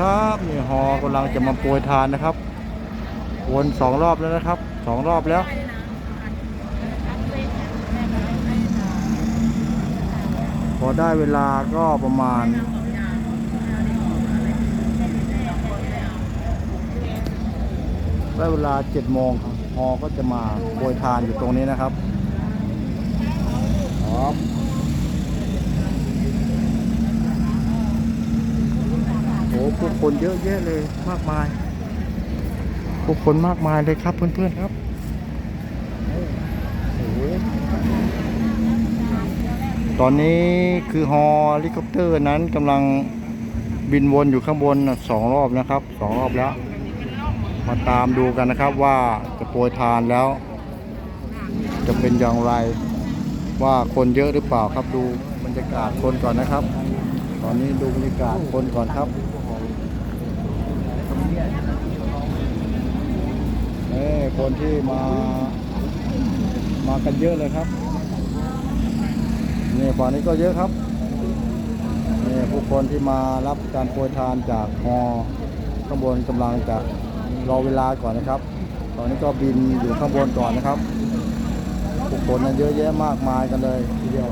ครับนี่ฮอกำลังจะมาโปรยทานนะครับ วนสองรอบแล้วนะครับสองรอบแล้ว พอได้เวลาก็ประมาณได้เวลาเจ็ดโมงครับฮอก็จะมาโปรยทานอยู่ตรงนี้นะครับครับโอ้ ผู้คนเยอะแยะเลยมากมาย ผู้คนมากมายเลยครับเพื่อนๆครับตอนนี้คือฮอลิคอปเตอร์นั้นกำลังบินวนอยู่ข้างบนสองรอบนะครับสองรอบแล้ว มาตามดูกันนะครับว่าจะโปรยทานแล้ว จะเป็นอย่างไรว่าคนเยอะหรือเปล่าครับดูบรรยากาศคนก่อนนะครับ ตอนนี้ดูบรรยากาศคนก่อนครับ นี่คนที่มามากันเยอะเลยครับนี่ฝั่งนี้ก็เยอะครับนี่ผู้คนที่มารับการโปรยทานจากฮอข้างบนกำลังจะรอเวลาก่อนนะครับ ตอนนี้ก็บินอยู่ข้างบนก่อนนะครับผู้คนนั้นเยอะแยะมากมายกันเลยทีเดียว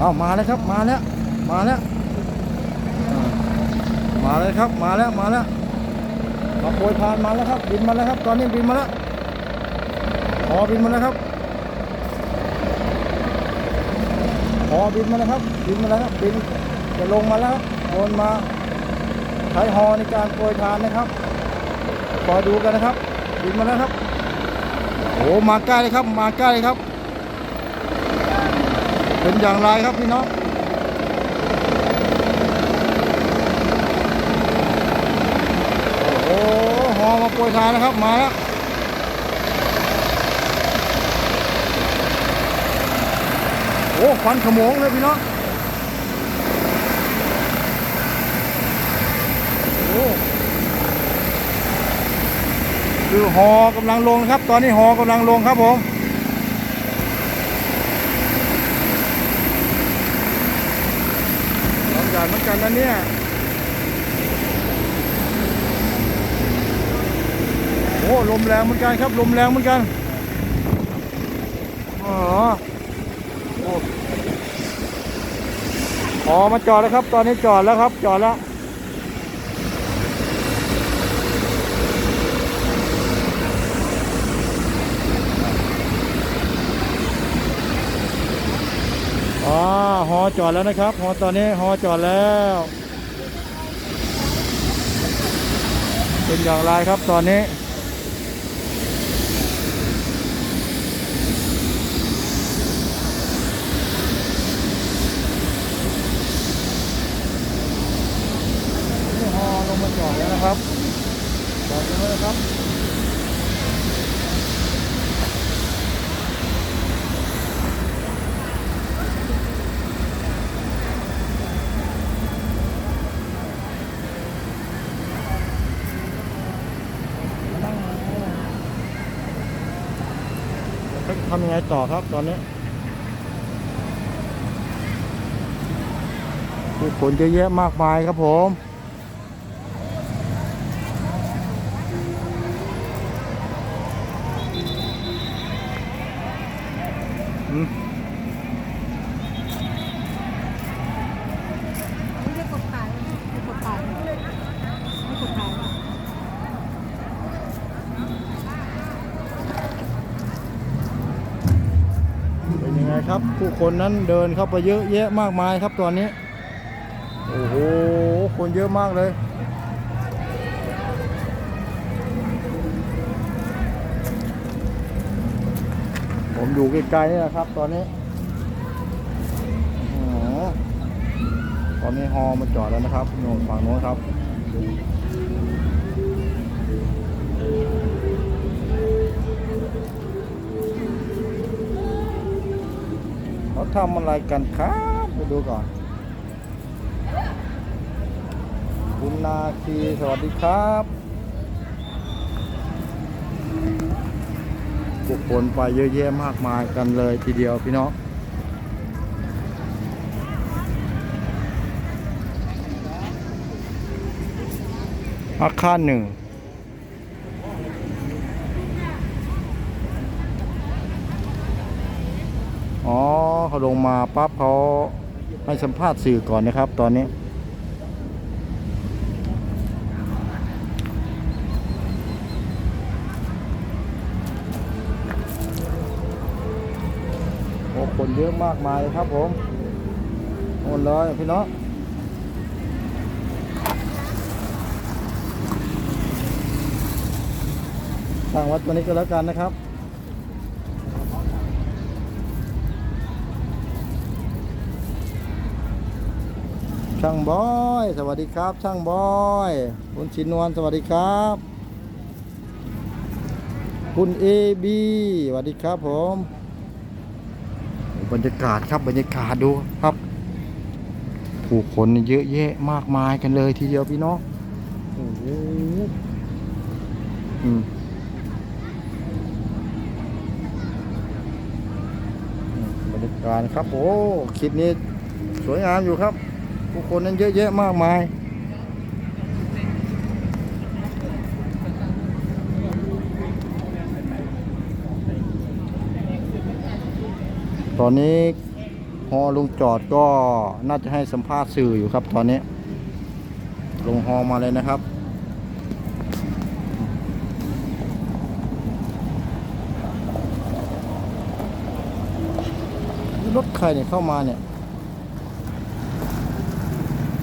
อามาแล้วครับมาแล้วมาแล้วมาเลยครับมาแล้วมาแล้วมาโปรยทานมาแล้วครับบินมาแล้วครับ ตอนนี้บินมาแล้วพอบินมาแล้วครับพอบินมาแล้วครับบินมาแล้วครับบินจะลงมาแล้วบโดนมาใช้ฮอในการโปรยทานนะครับคอยดูกันนะครับบินมาแล้วครับโอ้มาใกล้เลยครับ มาใกล้เลยครับ เป็นอย่างไรครับพี่น้องโอ้โหอมาโปรยทานนะครับมาแล้วโอ้ควันขโมงเลยพี่น้องโอ้คือหอกำลังลงครับ ตอนนี้หอกำลังลงครับผมลำใหญ่เหมือน กันนะเนี่ยโอ้ลมแรงเหมือนกันครับลมแรงเหมือนกันอ๋ออ๋อมาจอดแล้วครับ ตอนนี้จอดแล้วครับ จอดแล้วอ๋อ ฮอจอดแล้วนะครับฮอตอนนี้ฮอจอดแล้ว เป็นอย่างไรครับตอนนี้ฮอลงมาจอดแล้วนะครับจอดแล้วนะครับ ทำยังไงต่อครับตอนนี้ผู้คนเยอะแยะมากมายครับผม อืม ไม่ได้กดถ่ายไม่กดถ่ายไม่กดถ่าย เป็นยังไง ครับ ผู้คนนั้นเดินเข้าไปเยอะแยะมากมายครับตอนนี้ โอ้โห คนเยอะมากเลยผมอยู่ไกลๆนี่แหละครับ ตอนนี้อตอนนี้ฮอมาจอดแล้วนะครับโน่นฝั่งโน้นครับ ทำอะไรกันครับไปดูก่อน คุณนาคีสวัสดีครับผู้คนไปเยอะแยะมากมายกันเลยทีเดียวพี่น้องอาคารหนึ่งอ๋อ เขาลงมาปั๊บเขาให้สัมภาษณ์สื่อก่อนนะครับ ตอนนี้ โอ้คนเยอะมากมายครับผมโอนเลยพี่น้องทางวัดตัวนี้ก็แล้วกันนะครับ ช่างบอย สวัสดีครับ ช่างบอยคุณชินวลสวัสดีครับ คุณเอบีสวัสดีครับผมบรรยากาศครับบรรยากาศดูครับ ผู้คนเยอะแยะมากมายกันเลยทีเดียวพี่น้องโอ้โหอืมบรรยากาศครับโอ้คลิปนี้สวยงามอยู่ครับ ผู้คนนั้นเยอะแยะมากมาย ตอนนี้ฮอลุงจอดก็น่าจะให้สัมภาษณ์สื่ออยู่ครับตอนนี้ ลงฮอมาเลยนะครับรถใครเนี่ยเข้ามาเนี่ย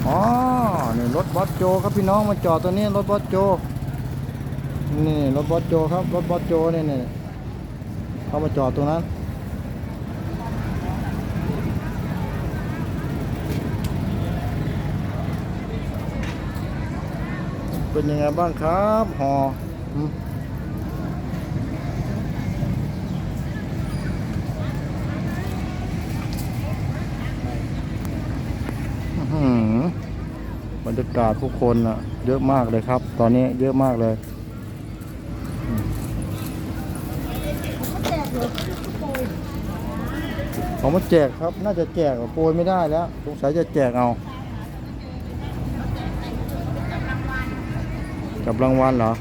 อ๋อ นี่รถบอสโจครับพี่น้องมาจอดตัวนี้รถบอสโจ นี่รถบอสโจครับรถบอสโจนี่นี่เขามาจอดตรงนั้น เป็นยังไงบ้างครับหออืมอื้อหือบ รรยากาศผู้คนอะเยอะมากเลยครับ ตอนนี้เยอะมากเลยแจกเขามาแจกครับ น่าจะแจกโปรยไม่ได้แล้วสงสัยจะแจกเอา กับรางวัลเหรอ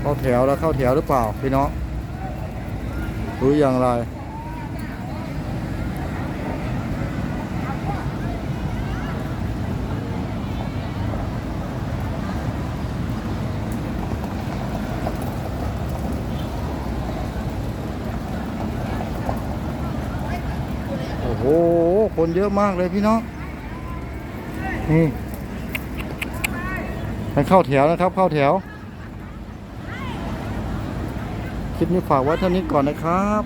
เข้าแถวแล้วเข้าแถวหรือเปล่าพี่น้องหรืออย่างไร โอ้โห คนเยอะมากเลยพี่น้องนี่ไปเข้าแถวนะครับ เข้าแถว คลิปนี้ฝากไว้เท่านี้ก่อนนะครับ